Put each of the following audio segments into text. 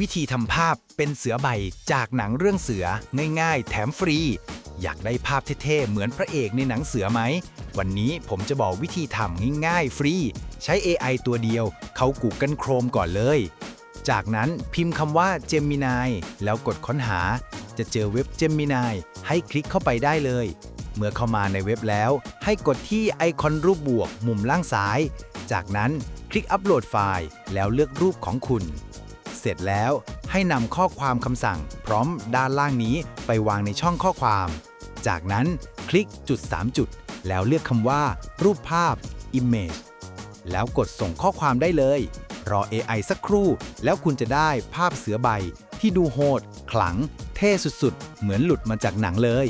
วิธีทำภาพเป็นเสือใบจากหนังเรื่องเสือง่ายๆ แถมฟรี อยากได้ภาพเท่ๆ เหมือนพระเอกในหนังเสือไหม วันนี้ผมจะบอกวิธีทำง่ายๆ ฟรี ใช้ AI ตัวเดียว เขา Google Chrome ก่อนเลย จากนั้นพิมพ์คำว่า Gemini แล้วกดค้นหา จะเจอเว็บ Gemini ให้คลิกเข้าไปได้เลย เมื่อเข้ามาในเว็บแล้ว ให้กดที่ไอคอนรูปบวกมุมล่างซ้าย จากนั้นคลิกอัปโหลดไฟล์ แล้วเลือกรูปของคุณ เสร็จแล้ว ให้นำข้อความคำสั่ง พร้อมด้านล่างนี้ไปวางในช่องข้อความ จากนั้นคลิกจุด 3 จุด แล้วเลือกคำว่า รูปภาพ Image แล้วกดส่งข้อความได้เลย รอ AI สักครู่ แล้วคุณจะได้ภาพเสือใบ ที่ดูโหด ขลัง เท่สุดๆ เหมือนหลุดมาจากหนังเลย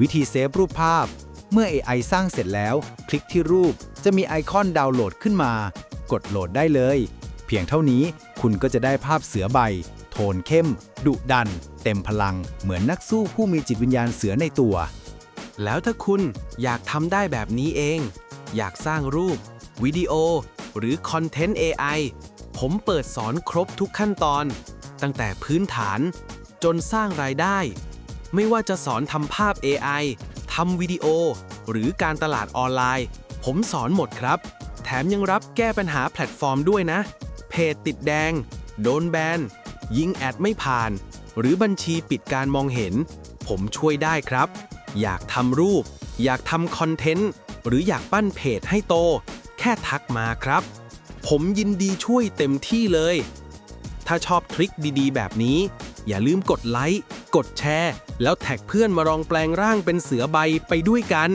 วิธีเซฟรูปภาพ เมื่อ AI สร้างเสร็จแล้ว คลิกที่รูปจะมีไอคอนดาวน์โหลดขึ้นมา กดโหลดได้เลย เพียงเท่านี้ คุณก็จะได้ภาพเสือใบ โทนเข้ม ดุดัน เต็มพลัง เหมือนนักสู้ผู้มีจิตวิญญาณเสือในตัว แล้วถ้าคุณอยากทำได้แบบนี้เอง อยากสร้างรูป วิดีโอ หรือคอนเทนต์ AI ผมเปิดสอนครบทุกขั้นตอน ตั้งแต่พื้นฐาน จนสร้างรายได้ ไม่ว่าจะสอนทำภาพ AI ทำวิดีโอ หรือการตลาดออนไลน์ ผมสอนหมดครับ แถมยังรับแก้ปัญหาแพลตฟอร์มด้วยนะ เพจติดแดง โดนแบน ยิงแอดไม่ผ่าน หรือบัญชีปิดการมองเห็น ผมช่วยได้ครับ อยากทำรูป อยากทำคอนเทนต์ หรืออยากปั้นเพจให้โต แค่ทักมาครับ ผมยินดีช่วยเต็มที่เลย ถ้าชอบทริคดีๆ แบบนี้ อย่าลืมกดไลค์ กดแชร์ แล้วแท็กเพื่อนมาลองแปลงร่างเป็นเสือใบไปด้วยกัน